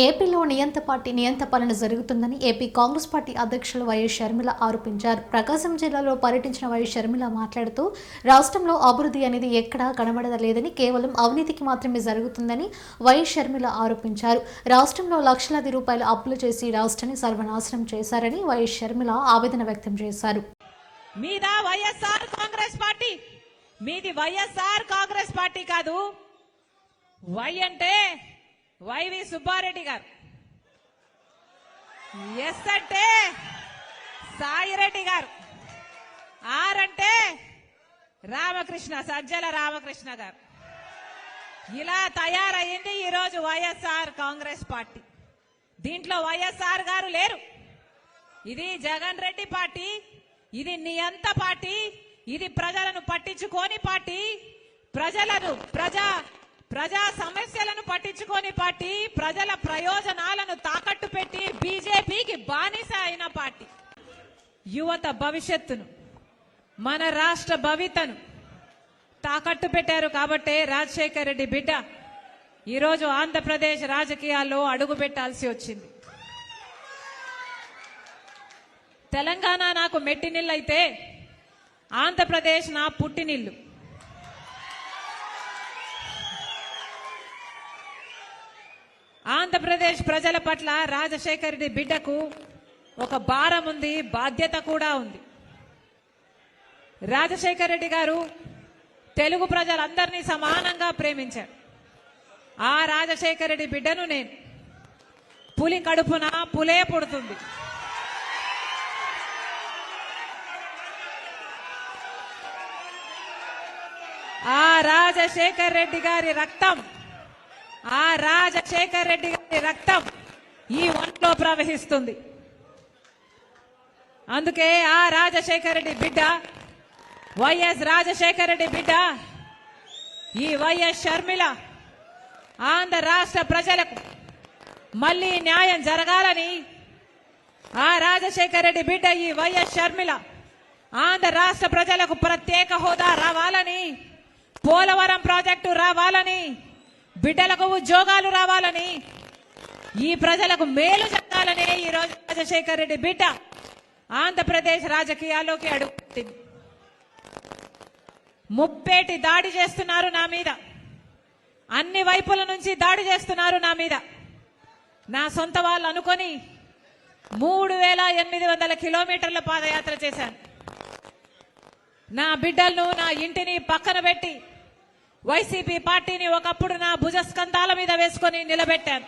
ఏపీలో నియంత పార్టీ నియంత పాలన జరుగుతుందని ఏపీ కాంగ్రెస్ పార్టీ అధ్యక్షులు వైఎస్ షర్మిల ఆరోపించారు. ప్రకాశం జిల్లాలో పర్యటించిన వైఎస్ షర్మిల మాట్లాడుతూ రాష్ట్రంలో అభివృద్ధి అనేది ఎక్కడా కనబడలేదని కేవలం అవినీతికి మాత్రమే జరుగుతుందని వైఎస్ షర్మిల ఆరోపించారు. రాష్ట్రంలో లక్షలాది రూపాయలు అప్పులు చేసి రాష్ట్రాన్ని సర్వనాశనం చేశారని వైఎస్ షర్మిల ఆవేదన వ్యక్తం చేశారు. మీద వైఎస్ఆర్ కాంగ్రెస్ పార్టీ? మీది వైఎస్ఆర్ కాంగ్రెస్ పార్టీ కాదు. వై అంటే వైవి సుబ్బారెడ్డి గారు. ఎస్ అంటే సాయిరెడ్డి గారు. ఆర్ అంటే రామకృష్ణ సజ్జల రామకృష్ణ గారు. ఇలా తయారయ్యింది ఈరోజు వైఎస్ఆర్ కాంగ్రెస్ పార్టీ. దీంట్లో వైఎస్ఆర్ గారు లేరు. ఇది జగన్ రెడ్డి పార్టీ ఇది నియంత పార్టీ ఇది ప్రజలను పట్టించుకోని పార్టీ ప్రజలను ప్రజా ప్రజా సమస్యలను పట్టించుకోని పార్టీ ప్రజల ప్రయోజనాలను తాకట్టు పెట్టి బీజేపీకి బానిస అయిన పార్టీ. యువత భవిష్యత్తును మన రాష్ట్ర భవితను తాకట్టు పెట్టారు కాబట్టే రాజశేఖర్ రెడ్డి బిడ్డ ఈరోజు ఆంధ్రప్రదేశ్ రాజకీయాల్లో అడుగు పెట్టాల్సి వచ్చింది. తెలంగాణ నాకు మెట్టినిల్లైతే ఆంధ్రప్రదేశ్ నా పుట్టినిల్లు. ఆంధ్రప్రదేశ్ ప్రజల పట్ల రాజశేఖర్ రెడ్డి బిడ్డకు ఒక భారం ఉంది బాధ్యత కూడా ఉంది. రాజశేఖర్ రెడ్డి గారు తెలుగు ప్రజలందరినీ సమానంగా ప్రేమించారు. ఆ రాజశేఖర్ రెడ్డి బిడ్డను నేను పులి కడుపున పులే పుడుతుంది. ఆ రాజశేఖర్ రెడ్డి గారి రక్తం ఆ రాజశేఖర్ రెడ్డి గారి రక్తం ఈ ఒంట్లో ప్రవహిస్తుంది. అందుకే ఆ రాజశేఖర్ రెడ్డి బిడ్డ వైఎస్ రాజశేఖర్ రెడ్డి బిడ్డ ఈ వైఎస్ షర్మిల ఆంధ్ర రాష్ట్ర ప్రజలకు మళ్ళీ న్యాయం జరగాలని ఆ రాజశేఖర్ రెడ్డి బిడ్డ ఈ వైఎస్ షర్మిల ఆంధ్ర రాష్ట్ర ప్రజలకు ప్రత్యేక హోదా రావాలని పోలవరం ప్రాజెక్టు రావాలని బిడ్డలకు ఉద్యోగాలు రావాలని ఈ ప్రజలకు మేలు జరగాలనే ఈ రోజు రాజశేఖర్ రెడ్డి బిడ్డ ఆంధ్రప్రదేశ్ రాజకీయాల్లోకి అడుగుతుంది ముప్పేటి దాడి చేస్తున్నారు నా మీద. అన్ని వైపుల నుంచి దాడి చేస్తున్నారు నా మీద. నా సొంత వాళ్ళు అనుకొని మూడు వేల ఎనిమిది వందల కిలోమీటర్ల పాదయాత్ర చేశాను. నా బిడ్డలను నా ఇంటిని పక్కన పెట్టి వైసీపీ పార్టీని ఒకప్పుడు నా భుజస్కంధాల మీద వేసుకొని నిలబెట్టాను.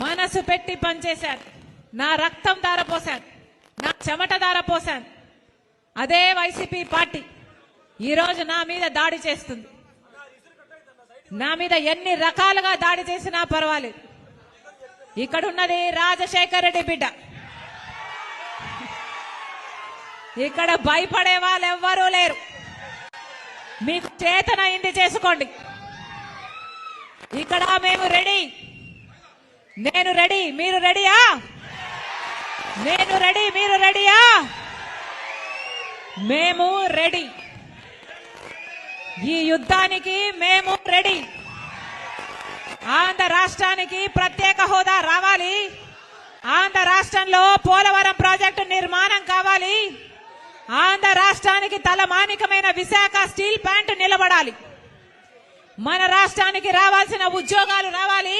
మనసు పెట్టి పనిచేశాను. నా రక్తం దారపోశాను నా చెమట దారపోశాను అదే వైసీపీ పార్టీ ఈరోజు నా మీద దాడి చేస్తుంది. నా మీద ఎన్ని రకాలుగా దాడి చేసినా పర్వాలేదు. ఇక్కడున్నది రాజశేఖర్ రెడ్డి బిడ్డ. ఇక్కడ భయపడే వాళ్ళు ఎవ్వరూ లేరు. మీకు చేతనైంది చేసుకోండి. ఇక్కడ మేము రెడీ. నేను రెడీ మీరు రెడీయా? నేను రెడీ మీరు రెడీయా? మేము రెడీ. ఈ యుద్ధానికి మేము రెడీ. ఆంధ్ర రాష్ట్రానికి ప్రత్యేక హోదా రావాలి. ఆంధ్ర రాష్ట్రంలో పోలవరం ప్రాజెక్టు నిర్మాణం కావాలి. ఆంధ్ర రాష్ట్రానికి తలమానికమైన విశాఖ స్టీల్ ప్లాంట్ నిలబడాలి. మన రాష్ట్రానికి రావాల్సిన ఉద్యోగాలు రావాలి.